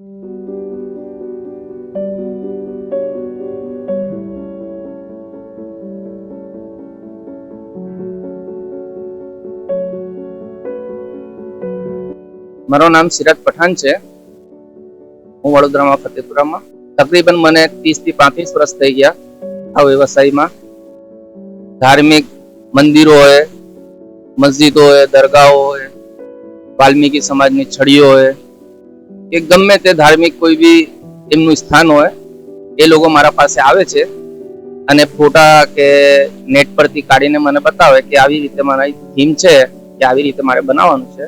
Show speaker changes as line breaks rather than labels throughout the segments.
મારું નામ સિરાજ પઠાણ છે. હું વડોદરામાં, ફતેપુરામાં. તકરીબન મને ત્રીસથી પાંત્રીસ વર્ષ થઈ ગયા આ વ્યવસાયમાં. ધાર્મિક મંદિરો હોય, મસ્જિદો હોય, દરગાહો હોય, વાલ્મીકી સમાજની છડીઓ હોય કે ગમે તે ધાર્મિક કોઈ બી એમનું સ્થાન હોય, એ લોકો મારા પાસે આવે છે અને ફોટા કે નેટ પરથી કાઢીને મને બતાવે કે આવી રીતે મારી થીમ છે, કે આવી રીતે મારે બનાવવાનું છે.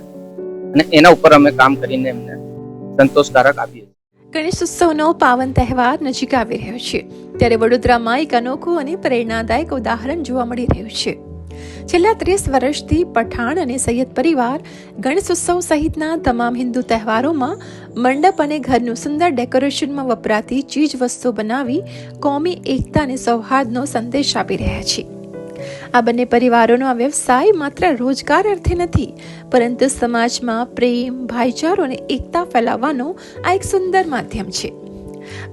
અને એના ઉપર અમે કામ કરીને એમને સંતોષકારક આપીએ
ગણેશ ઉત્સવનો પાવન તહેવાર નજીક આવી રહ્યો છે. ત્યારે વડોદરામાં એક અનોખું અને પ્રેરણાદાયક ઉદાહરણ જોવા મળી રહ્યું છે. છેલ્લા ત્રીસ વર્ષથી પઠાણ અને સૈયદ પરિવાર ગણેશ ઉત્સવ સહિતના તમામ હિન્દુ તહેવારોમાં મંડપ અને ઘરનું સુંદર ડેકોરેશનમાં વપરાતી ચીજ વસ્તુઓ બનાવી કોમી એકતા અને સૌહાર્દનો સંદેશ આપી રહ્યા છે આ બંને પરિવારોનો આ વ્યવસાય માત્ર રોજગાર અર્થે નથી, પરંતુ સમાજમાં પ્રેમ, ભાઈચારો અને એકતા ફેલાવવાનો આ એક સુંદર માધ્યમ છે.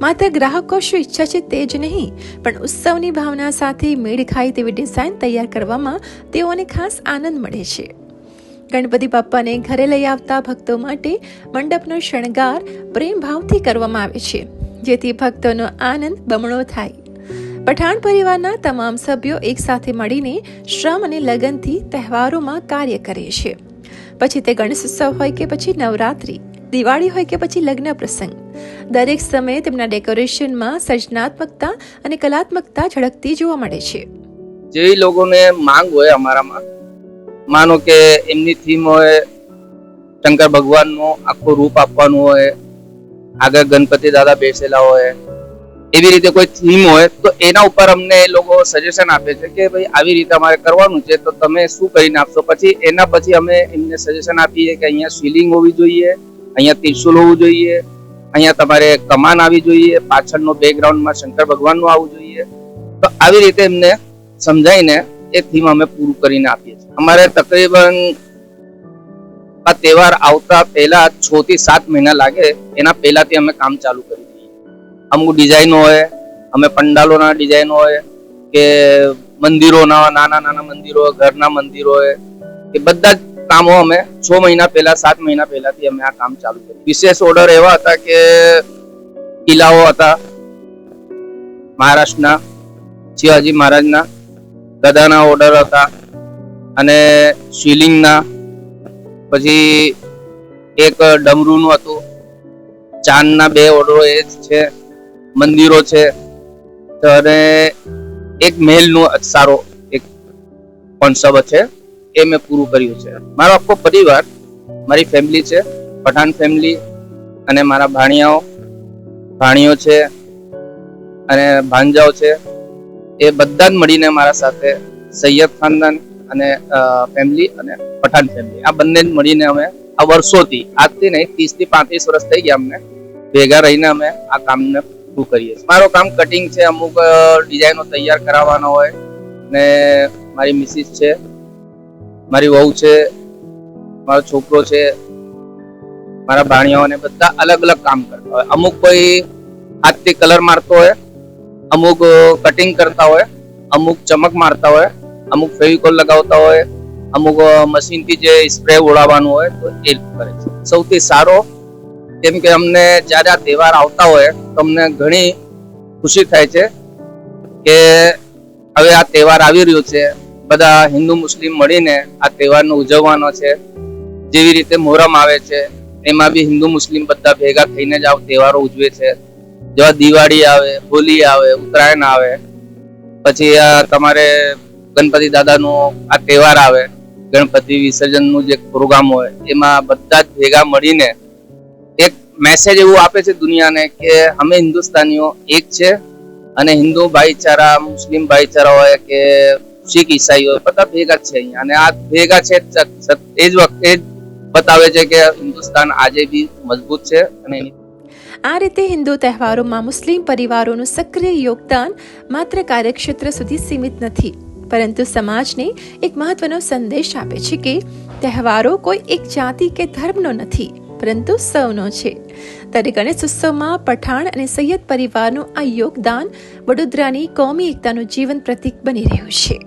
માત્ર ગ્રાહકો શું ઈચ્છા છે તે જ નહીં, પણ ઉત્સવની ભાવના સાથે મેળ ખાય તેવી ડિઝાઇન તૈયાર કરવામાં તેઓને ખાસ આનંદ મળે છે. ગણપતિ બાપ્પાને ઘરે લઈ આવતા ભક્તો માટે મંડપનો શણગાર પ્રેમ ભાવથી કરવામાં આવે છે, જેથી ભક્તોનો આનંદ બમણો થાય. પઠાણ પરિવારના તમામ સભ્યો એકસાથે મળીને શ્રમ અને લગનથી તહેવારોમાં કાર્ય કરે છે. પછી તે ગણેશ ઉત્સવ હોય કે પછી નવરાત્રી દિવાળી હોય કે પછી લગ્ન પ્રસંગ. દરેક સમયે તેમના ડેકોરેશનમાં સર્જનાત્મકતા અને કલાત્મકતા ઝળકતી જોવા મળે છે.
જેવી લોકોને માંગ હોય અમારામાં, માનો કે એમની થીમ હોય, શંકર ભગવાનનો આખો રૂપ આપવાનું હોય, આગળ ગણપતિ દાદા બેસેલા હોય, એવી રીતે કોઈ થીમ હોય, તો એના ઉપર અમને એ લોકો સજેશન આપે છે કે ભાઈ આવી રીતે અમારે કરવાનું છે, તો તમે શું કરીને આપશો? પછી એના પછી અમે એમને સજેશન આપીએ કે અહીંયા સ્વિલિંગ હોવી જોઈએ અહીંયા ત્રિશુલ હોવું જોઈએ. અહીંયા તમારે કમાન આવી જોઈએ. પાછળનો બેકગ્રાઉન્ડમાં શંકર ભગવાનનું આવવું જોઈએ. તો આવી રીતે એમને સમજાવીને એ થીમ અમે પૂરું કરીને આપીએ છીએ. અમારે તકરીબન આ તહેવાર આવતા પહેલા છ થી સાત મહિના લાગે. એના પહેલાથી અમે કામ ચાલુ કરી દઈએ. અમુક ડિઝાઇનો હોય, અમે પંડાલોના ડિઝાઇન હોય, કે મંદિરોના નાના નાના મંદિરો, ઘરના મંદિરો હોય એ બધા જ કામો અમે છ મહિના પહેલા, સાત મહિના પહેલાથી અમે આ કામ ચાલુ કર્યું. વિશેષ ઓર્ડર એવા હતા કે કિલ્લાઓ હતા, મહારાષ્ટ્રના, શિવાજી મહારાજના ગદાના ઓર્ડર હતા અને શિવલિંગના. પછી એક ડમરૂનું હતું. ચાંદના બે ઓર્ડરો એ જ છે, મંદિરો છે. અને એક મહેલનું સારો એક કોન્સેપ્ટ છે. એ મેં પૂરું કર્યું છે. મારો આખો પરિવાર, મારી ફેમિલી છે, પઠાણ ફેમિલી અને મારા ભાણિયાઓ ભાણીઓ છે અને ભાંજાઓ છે, એ બધા મળીને મારા સાથે સૈયદ ખાનદાન અને ફેમિલી અને પઠાણ ફેમિલી આ બંને મળીને અમે આ વર્ષોથી, આજથી નહીં ત્રીસથી પાંત્રીસ વર્ષ થઈ ગયા અમને, ભેગા રહીને અમે આ કામને પૂરું કરીએ છીએ. મારું કામ કટિંગ છે, અમુક ડિઝાઇનો તૈયાર કરાવવાનો હોય ને મારી મિસિસ છે મારી વહુ છે, મારો છોકરો છે, મારા ભાણિયાઓને બધા અલગ અલગ કામ કરતા હોય. અમુક કોઈ હાથથી કલર મારતો હોય, અમુક કટિંગ કરતા હોય, અમુક ચમક મારતા હોય, અમુક ફેવિકોલ લગાવતા હોય, અમુક મશીનથી જે સ્પ્રે ઉડાવવાનું હોય, તો એ કરે છે. સૌથી સારો, કેમ કે અમને જ્યારે આ તહેવાર આવતા હોય, તો અમને ઘણી ખુશી થાય છે કે હવે આ તહેવાર આવી રહ્યો છે. બધા હિન્દુ, મુસ્લિમ મળીને આ તહેવારનો ઉજવવાનો છે. જેવી રીતે મોહરમ આવે છે, એમાં બી હિન્દુ, મુસ્લિમ બધા ભેગા થઈને જ આ તહેવારો ઉજવે છે. જેવા દિવાળી આવે, હોલી આવે, ઉત્તરાયણ આવે, પછી આ તમારે ગણપતિ દાદાનો આ તહેવાર આવે, ગણપતિ વિસર્જનનું જે પ્રોગ્રામ હોય, એમાં બધા જ ભેગા મળીને એક મેસેજ એવું આપે છે દુનિયાને કે અમે હિન્દુસ્તાનીઓ એક છે અને હિન્દુ ભાઈચારા, મુસ્લિમ ભાઈચારા હોય કે શીખ ઈસાઈઓ બધા ભેગા છે અહીંયા. અને આ ભેગા છે એ જ વખતે જ બતાવે છે કે હિન્દુસ્તાન આજે બી મજબૂત છે અને
આ રીતે હિન્દુ તહેવારોમાં મુસ્લિમ પરિવારોનું સક્રિય યોગદાન માત્ર કાર્યક્ષેત્ર સુધી સીમિત નથી, પરંતુ સમાજને એક મહત્વનો સંદેશ આપે છે કે તહેવારો કોઈ એક જાતિ કે ધર્મનો નથી, પરંતુ સૌનો છે. ત્યારે ગણેશ ઉત્સવમાં પઠાણ અને સૈયદ પરિવારનું આ યોગદાન વડોદરાની કોમી એકતાનું જીવન પ્રતીક બની રહ્યું છે.